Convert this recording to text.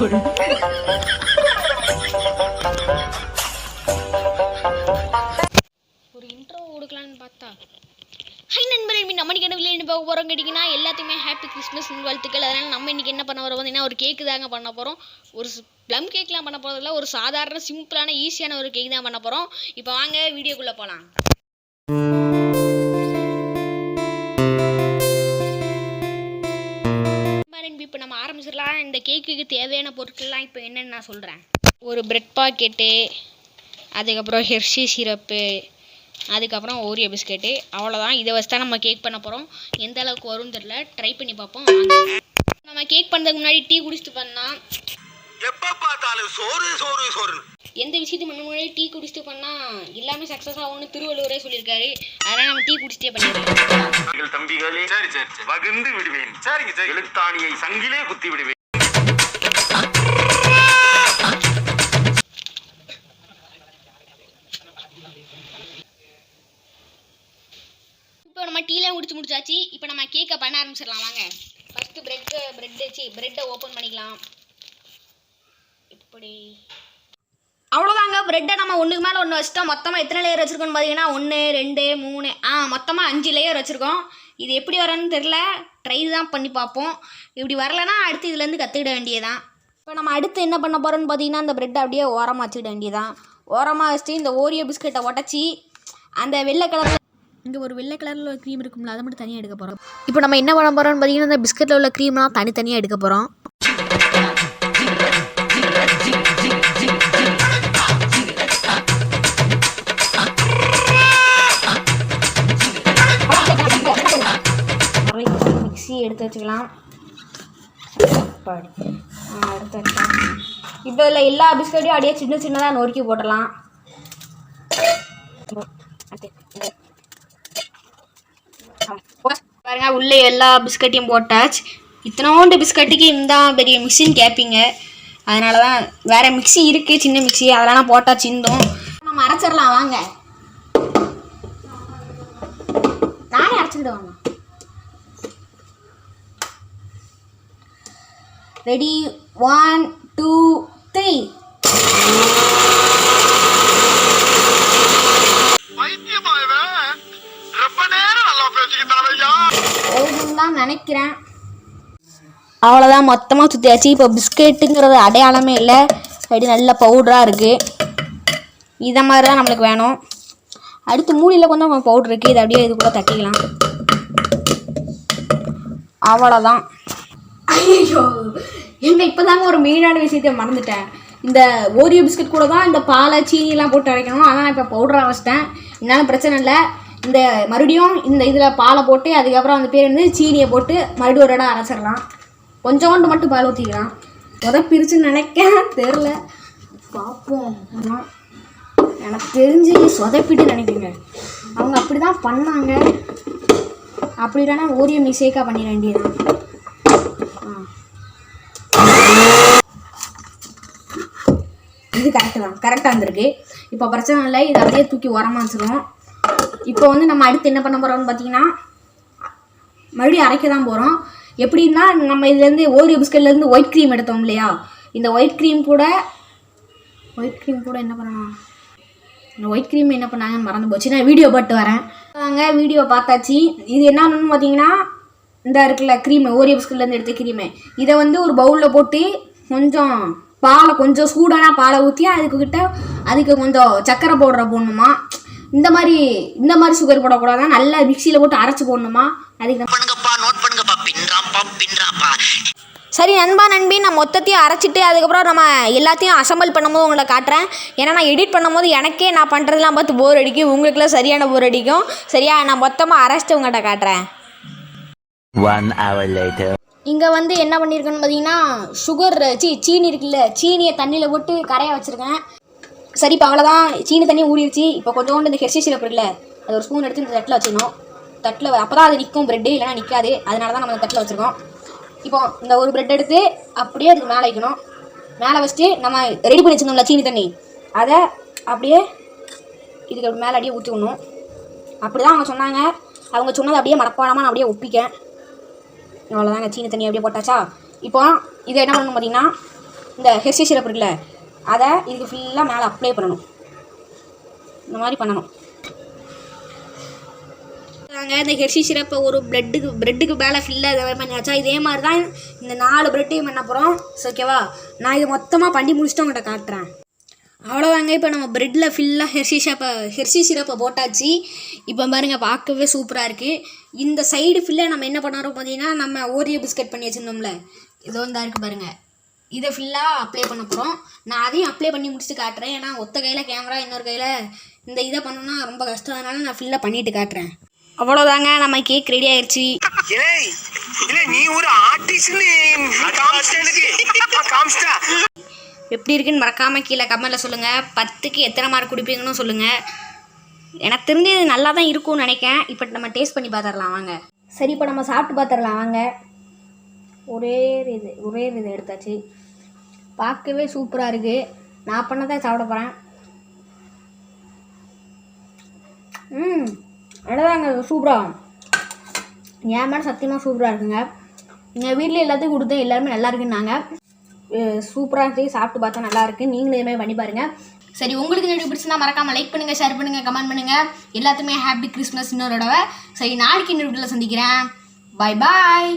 ஒரு இன்ட்ரோ கொடுக்கலான்னு பார்த்தா. ஹை நண்பர்கள் மீன் நம்ம இன்னைக்கு என்ன பார்க்க போகிறோம் கேட்டிங்கன்னா எல்லாத்துக்குமே ஹாப்பி கிறிஸ்மஸ் வாழ்த்துக்கள். அதனால் நம்ம இன்றைக்கி என்ன பண்ண போகிறோம் பார்த்தீங்கன்னா ஒரு கேக்கு தாங்க பண்ண போகிறோம் ஒரு ப்ளம் கேக்லாம் பண்ண போகிறதில்ல ஒரு சாதாரண சிம்பிளான ஈஸியான ஒரு கேக் தான் பண்ண போகிறோம் இப்போ வாங்க வீடியோக்குள்ளே போகலாம் ஆரம்பிச்சிடலாம் இந்த கேக்குக்கு தேவையான பொருட்கள்லாம் இப்போ என்னென்னு நான் சொல்கிறேன் ஒரு பிரெட் பாக்கெட்டு அதுக்கப்புறம் ஹெர்ஷி சிரப்பு அதுக்கப்புறம் ஓரியோ பிஸ்கெட்டு அவ்வளோதான் இதை வச்சு தான் நம்ம கேக் பண்ண போகிறோம் எந்த அளவுக்கு வரும்னு தெரில ட்ரை பண்ணி பார்ப்போம். வாங்க. நம்ம கேக் பண்ணுறதுக்கு முன்னாடி டீ குடிச்சிட்டு பண்ணால் எப்ப பார்த்தாலும் சோறு சோறு எந்த விஷயத்தையும் பண்ண முன்னாடி டீ குடிச்சிட்டு பண்ணால் எல்லாமே சக்ஸஸ் ஆகும்னு திருவள்ளுவரே சொல்லியிருக்காரு. அதனால் நம்ம டீ குடிச்சிட்டே பண்ணிடுறோம் எங்கள் தம்பிகளே சரி சரி சரி. வகுந்து விடுவேன். சரிங்க சரி எழுத்தாணியை சங்கிலே குத்தி விடுவேன். இப்போ நம்ம டீலாம் குடிச்சு முடிச்சாச்சு. இப்போ நம்ம கேக்கை பண்ண ஆரம்பிச்சிடலாம். வாங்க. ஃபஸ்ட்டு பிரெட்டு பிரெட் வச்சு பிரெட்டை ஓப்பன் பண்ணிக்கலாம். இப்படி. அவ்வளோதாங்க ப்ரெட்டை நம்ம ஒன்றுக்கு மேலே ஒன்று வச்சுட்டோம். மொத்தமாக எத்தனை லேயர் வச்சுருக்கோன்னு பார்த்தீங்கன்னா ஒன்று ரெண்டு மூணு ஆ மொத்தமாக அஞ்சு லேயர் வச்சுருக்கோம். இது எப்படி வரேன்னு தெரில ட்ரை தான் பண்ணி பார்ப்போம். இப்படி வரலைன்னா அடுத்து இதுலேருந்து கற்றுக்கிட வேண்டியதான் இப்போ நம்ம அடுத்து என்ன பண்ண போகிறோம்னு பார்த்தீங்கன்னா அந்த ப்ரெட்டை அப்படியே ஓரமாக வச்சுக்கிட வேண்டியதான் ஓரமாக வச்சுட்டு இந்த ஓரியோ பிஸ்கெட்டை உடச்சி அந்த வெள்ளை கலரில் இங்கே ஒரு வெள்ளை கலரில் ஒரு க்ரீம் இருக்கும்ல அதை மட்டும் தனியாக எடுக்க போகிறோம் இப்போ நம்ம என்ன பண்ண போகிறோம்னு பார்த்தீங்கன்னா இந்த பிஸ்கெட்டில் உள்ள க்ரீம்லாம் தனித்தனியாக எடுக்க போகிறோம் மிக்ஸி எடுத்து வச்சுக்கலாம். அடுத்த இப்போ இதில் எல்லா பிஸ்கட்டையும் அப்படியே சின்ன சின்னதாக நொறுக்கி போட்டுடலாம். பாருங்க உள்ளே எல்லா பிஸ்கட்டையும் போட்டாச்சு. இத்தனோண்டு பிஸ்கட்டுக்கு இந்த பெரிய மிக்சின்னு கேட்பீங்க அதனால தான் வேறு மிக்ஸி இருக்குது சின்ன மிக்ஸி அதெல்லாம் போட்டாச்சு இருந்தோம் நம்ம அரைச்சிடலாம் வாங்க. நானே அரைச்சிக்கிடுவாங்க ரெடி ஒன் டூ த்ரீ தான் நினைக்கிறேன். அவ்வளோதான் மொத்தமாக சுற்றியாச்சு இப்போ பிஸ்கெட்டுங்கிறது அடையாளமே இல்லை. அப்படி நல்ல பவுடராக இருக்குது இதை மாதிரி தான் நம்மளுக்கு வேணும். அடுத்து மூடியில் கொஞ்சம் பவுடர் இருக்குது இதை அப்படியே இது கூட தட்டிக்கலாம். அவ்வளோதான் ஐயோ. எங்க இப்போதாங்க ஒரு மெயினான விஷயத்தை மறந்துட்டேன். இந்த ஓரியோ பிஸ்கட் கூட தான் இந்த பாலை சீனிலாம் போட்டு அரைக்கணும். அதான் இப்போ பவுடராக வச்சிட்டேன் என்னால் பிரச்சனை இல்லை. இந்த மறுபடியும் இந்த இதில் பாலை போட்டு அதுக்கப்புறம் அந்த பேர் வந்து சீனியை போட்டு மறுபடியும் ஒரு இடம் அரைச்சிடலாம். கொஞ்சோண்டு மட்டும் பால் ஊற்றிக்கலாம் உதவி பிரித்து நினைக்க தெரில பார்ப்போம் எனக்கு தெரிஞ்சு சொதப்பிட்டு நினைக்கிறேங்க. அவங்க அப்படி தான் பண்ணாங்க அப்படி இல்லைன்னா ஓரியோ மிஸ்டேக்காக பண்ணிட வேண்டியதான் ஆ இது கரெக்டு தான் கரெக்டாக வந்திருக்கு இப்போ பிரச்சனை இல்லை இதை அப்படியே தூக்கி உரமாக வச்சிருவோம். இப்போ வந்து நம்ம அடுத்து என்ன பண்ண போகிறோம்னு பார்த்தீங்கன்னா மறுபடியும் அரைக்க தான் போகிறோம் எப்படின்னா நம்ம இதுலேருந்து ஓரியோ பிஸ்கட்லேருந்து ஒயிட் க்ரீம் எடுத்தோம் இல்லையா? இந்த ஒயிட் க்ரீம் கூட ஒயிட் க்ரீம் கூட என்ன பண்ணலாம்? இந்த ஒயிட் க்ரீம் என்ன பண்ணாங்கன்னு மறந்து போச்சு. நான் வீடியோ போட்டு வரேன். வாங்க வீடியோ பார்த்தாச்சு. இது என்னன்னு பார்த்தீங்கன்னா இந்த இருக்குல்ல க்ரீம் ஓரியோ பிஸ்கட்லேருந்து எடுத்த க்ரீமு இதை வந்து ஒரு பவுலில் போட்டு கொஞ்சம் பாலை கொஞ்சம் சூடான பாலை ஊற்றி அதுக்கிட்ட அதுக்கு கொஞ்சம் சர்க்கரை பவுடரை போடணுமா? இந்த மாதிரி இந்த மாதிரி சுகர் போடக்கூடாது? நல்லா மிக்சியில் போட்டு அரைச்சி போடணுமா? அதுக்கு தான் பண்ணுங்கப்பா நோட் பண்ணுங்கப்பா. பின்றாப்பா பின்றாப்பா சரி நண்பா நண்பி நான் மொத்தத்தையும் அரைச்சிட்டு அதுக்கப்புறம் நம்ம எல்லாத்தையும் அசம்பிள் பண்ணும்போது உங்களை காட்டுறேன். ஏன்னா நான் எடிட் பண்ணும்போது எனக்கே நான் பண்ணுறதுலாம் பார்த்து போர் அடிக்கும். உங்களுக்குலாம் சரியான போர் அடிக்கும். சரியா நான் மொத்தமாக அரைச்சிட்டு உங்கள்கிட்ட காட்டுறேன். One hour later. இங்கே வந்து என்ன பண்ணியிருக்கேன்னு பார்த்தீங்கன்னா சுகர் சீ சீனி இருக்குல்ல சீனியை தண்ணியில் போட்டு கரையாக வச்சுருக்கேன். சரி இப்போ அவ்வளோதான் சீனி தண்ணி ஊறிடுச்சு. இப்போ கொஞ்சோண்டு இந்த ஹெர்ஷி சிரப் இருக்குல்ல அது ஒரு ஸ்பூன் எடுத்து இந்த தட்டில் வச்சுக்கணும் தட்டில் அப்போ தான் அது நிற்கும் ப்ரெட்டு இல்லைன்னா நிற்காது அதனால தான் நம்ம அந்த தட்டில் வச்சுருக்கோம். இப்போ இந்த ஒரு ப்ரெட் எடுத்து அப்படியே அதுக்கு மேலே வைக்கணும். மேலே வச்சுட்டு நம்ம ரெடி பண்ணி வச்சுருந்தோம்ல சீனி தண்ணி. அதை அப்படியே இதுக்கு அப்படி மேலே அப்படியே ஊற்றிக்கணும் அப்படி தான் அவங்க சொன்னாங்க. அவங்க சொன்னதை அப்படியே மறப்பாடாமல் நான் அப்படியே ஒப்பிக்கேன். அவ்வளோதாங்க சீனி தண்ணி அப்படியே போட்டாச்சா? இப்போ இதை என்ன பண்ணணும் பார்த்தீங்கன்னா இந்த ஹெர்ஷி சிரப் இருக்குல்ல அதை இதுக்கு ஃபுல்லாக மேலே அப்ளை பண்ணணும். இந்த மாதிரி பண்ணணும். நாங்கள் இந்த ஹெர்ஷி சிரப்பை ஒரு ப்ரெட்டுக்கு ப்ரெட்டுக்கு மேலே ஃபில்லாக இதை மாதிரி பண்ணியாச்சா? இதே மாதிரி தான் இந்த நாலு ப்ரெட்டையும் பண்ண போகிறோம் ஓகேவா நான் இது மொத்தமாக பண்ணி முடிச்சுட்டு உங்கள்கிட்ட காட்டுறேன். அவ்வளோதாங்க இப்போ நம்ம ப்ரெட்டில் ஃபுல்லாக ஹெர்ஷி ஷாப்பை ஹெர்ஷி சிரப்பை போட்டாச்சு. இப்போ பாருங்க பார்க்கவே சூப்பராக இருக்குது இந்த சைடு ஃபுல்லாக நம்ம என்ன பண்ணுறோம் பார்த்தீங்கன்னா நம்ம ஓரியோ பிஸ்கட் பண்ணி வச்சுருந்தோம்ல. இதோ வந்து இருக்குது பாருங்கள் இதை ஃபுல்லாக அப்ளை பண்ண போகிறோம் நான் அதையும் அப்ளை பண்ணி முடிச்சுட்டு காட்டுறேன். ஏன்னா ஒத்த கையில் கேமரா இன்னொரு கையில் இந்த இதை பண்ணணும்னா ரொம்ப கஷ்டம். அதனால நான் ஃபுல்லாக பண்ணிட்டு காட்டுறேன். அவ்வளோதாங்க நம்ம கேக் ரெடி ஆயிடுச்சு நீ ஒரு ஆர்டிஸ்ட் எப்படி இருக்குன்னு மறக்காமல் கீழே கமெண்ட்டில் சொல்லுங்கள் பத்துக்கு எத்தனை மார்க் கொடுப்பீங்கன்னு சொல்லுங்கள் எனக்கு தெரிஞ்சு இது நல்லா தான் இருக்கும்னு நினைக்கேன் இப்போ நம்ம டேஸ்ட் பண்ணி பார்த்துடலாம் வாங்க. சரி இப்போ நம்ம சாப்பிட்டு பார்த்துடலாம் வாங்க. ஒரே ஒரு இது ஒரே ஒரு இது எடுத்தாச்சு. பார்க்கவே சூப்பராக இருக்குது நான் பண்ணதான் சாப்பிட போகிறேன் ம் அவ்வளோதாங்க சூப்பராக ஏன் மேடம் சத்தியமாக சூப்பராக இருக்குங்க. எங்கள் வீட்டில் எல்லாத்தையும் கொடுத்தேன் எல்லாருமே நல்லா இருக்குன்னாங்க. சூப்பராக இருந்துச்சு. சாப்பிட்டு பார்த்தா நல்லா இருக்கு. நீங்களும் இதே மாதிரி பண்ணி பாருங்க. சரி உங்களுக்கு இந்த வீடியோ பிடிச்சிருந்தா மறக்காம லைக் பண்ணுங்க ஷேர் பண்ணுங்க கமெண்ட் பண்ணுங்க. எல்லாத்துக்குமே ஹாப்பி கிறிஸ்மஸ் இன்னொரு தடவை. சரி நாளைக்கு இன்னொரு வீட்டில் சந்திக்கிறேன். பாய் பாய்